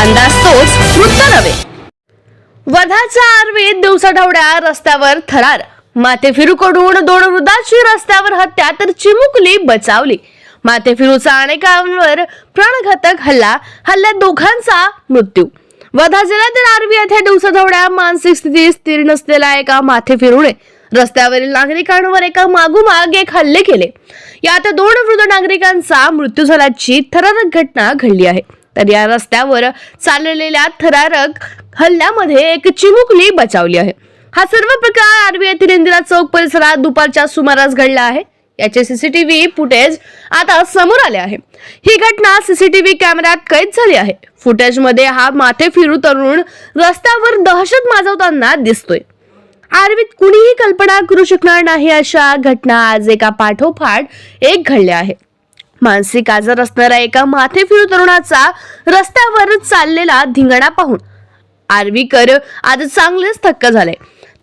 अंदाज तोच वृत्त नव्हे. वधाचा आर्वीत दिवसाढवड्या रस्त्यावर थरार. माथेफिरूकडून दोन वृद्धाची रस्त्यावर हत्या तर चिमुकली बचावली. माथेफिरूचा अनेकांवर प्राणघातक हल्ला हल्ल्यात दोघांचा मृत्यू. वर्धा जिल्ह्यातील आर्वी येथे दिवसाढवड्या मानसिक स्थिती स्थिर नसलेला एका माथेफिरूने रस्त्यावरील नागरिकांवर एका मागोमाग एक हल्ले केले. यात दोन वृद्ध नागरिकांचा मृत्यू झाल्याची थरारक घटना घडली आहे. तर या रस्त्यावर चाललेल्या थरारक हल्ल्यामध्ये एक चिमुकली बचावली आहे. हा सर्व प्रकार आरबी येथील इंदिरा चौक परिसरात दुपारच्या सुमारास घडला आहे. याचे सीसीटीव्ही फुटेज आता समोर आले आहे. ही घटना सीसीटीव्ही कॅमेऱ्यात कैद झाली आहे. फुटेजमध्ये हा माथे फिरू तरुण रस्त्यावर दहशत माजवताना दिसतोय. आरवीत कुणीही कल्पना करू शकणार नाही अशा घटना आज एका पाठोपाठ एक घडल्या आहेत. मानसिक आजार असणाऱ्या एका माथेफिरू तरुणाचा रस्त्यावर चाललेला धिंगाणा पाहून आर्वीकर आज चांगलेच थक्क झाले.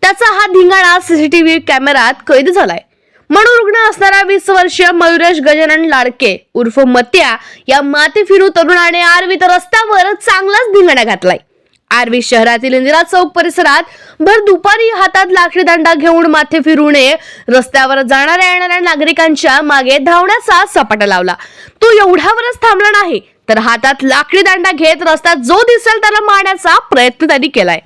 त्याचा हा धिंगाणा सीसीटीव्ही कॅमेरात कैद झालाय. मनोरुग्ण असणारा वीस वर्षीय मयुरेश गजानन लाडके उर्फ मत्या या माथेफिरू तरुणाने आर्वीत रस्त्यावर चांगलाच धिंगाणा घातलाय. आर्वी शहरातील इंदिरा चौक परिसरात भर दुपारी हातात लाकडी दंडा घेऊन माथे फिरूने रस्त्यावर जाणाऱ्या येणाऱ्या नागरिकांच्या मागे धावण्याचा सपाटा लावला. तो एवढ्यावरच थांबला नाही तर हातात लाकडी दांडा घेत रस्त्यात जो दिसेल त्याला मारण्याचा प्रयत्न त्यांनी केलाय.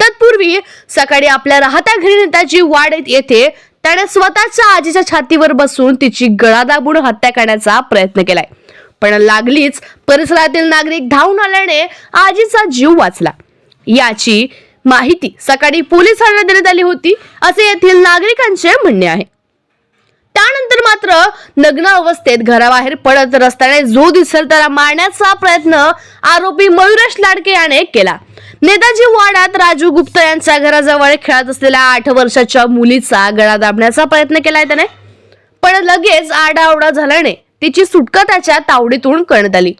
तत्पूर्वी सकाळी आपल्या राहत्या घरी नेताजी वाढ येथे त्याने स्वतःच्या आजीच्या छातीवर बसून तिची गळा दाबून हत्या करण्याचा प्रयत्न केलाय. पण लागलीच परिसरातील नागरिक धावून आल्याने आजीचा जीव वाचला. याची माहिती सकाळी पोलिसांना देण्यात आली होती असे येथील नागरिकांचे म्हणणे आहे. त्यानंतर मात्र नग्न अवस्थेत घराबाहेर पडत रस्त्याने जो दिसेल त्याला मारण्याचा प्रयत्न आरोपी मयुरेश लाडके याने केला. नेताजी वाड्यात राजू गुप्ता यांच्या घराजवळ खेळत असलेल्या आठ वर्षाच्या मुलीचा गळा दाबण्याचा प्रयत्न केलाय त्याने. पण लगेच आडाओडा झाल्याने तिची सुटका त्याच्या तावडीतून करण्यात आली.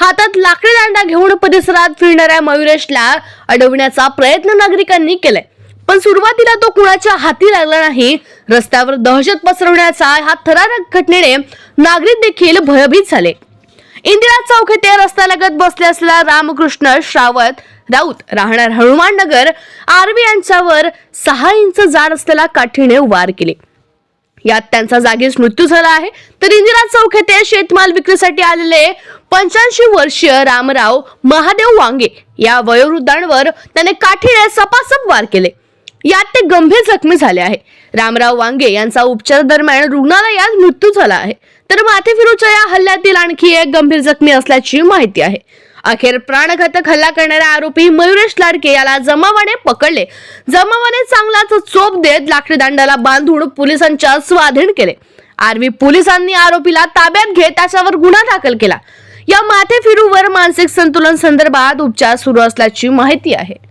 हातात लाकडी दांडा घेऊन परिसरात फिरणाऱ्या मयुरेशला अडवण्याचा प्रयत्न नागरिकांनी केलाय. पण सुरुवातीला तो कुणाच्या हाती लागला नाही रस्त्यावर दहशत पसरवण्याचा हा थरारक घटनेने नागरिक देखील भयभीत झाले. इंदिरा चौक येथे रस्त्यालगत बसले असलेला रामकृष्ण श्रावत राऊत राहणार हनुमान नगर आर्वी यांच्यावर सहा इंच जाड असलेल्या काठीने वार केले. यात त्यांचा जागीच मृत्यू झाला आहे. तर इंदिरा चौक येथे शेतमाल विक्रीसाठी आलेले पंच्याऐंशी वर्षीय रामराव महादेव वांगे या वयोवृद्धांवर त्याने काठीने सपासप वार केले. यात ते गंभीर जखमी झाले आहे. रामराव वांगे यांचा उपचार दरम्यान रुग्णालयात मृत्यू झाला आहे. तर माथेफिरूच्या या हल्ल्यातील आणखी एक गंभीर जखमी असल्याची माहिती आहे. अखेर प्राणघातक हल्ला करणारा आरोपी मयुरेश लाडके याला जमावाने पकडले. जमावाने चांगलाच चोप देत लाकडी दांडाला बांधून पोलिसांच्या स्वाधीन केले. आर्मी पोलिसांनी आरोपीला ताब्यात घेत त्याच्यावर गुन्हा दाखल केला. या माथेफिरूवर मानसिक संतुलन संदर्भात उपचार सुरू असल्याची माहिती आहे.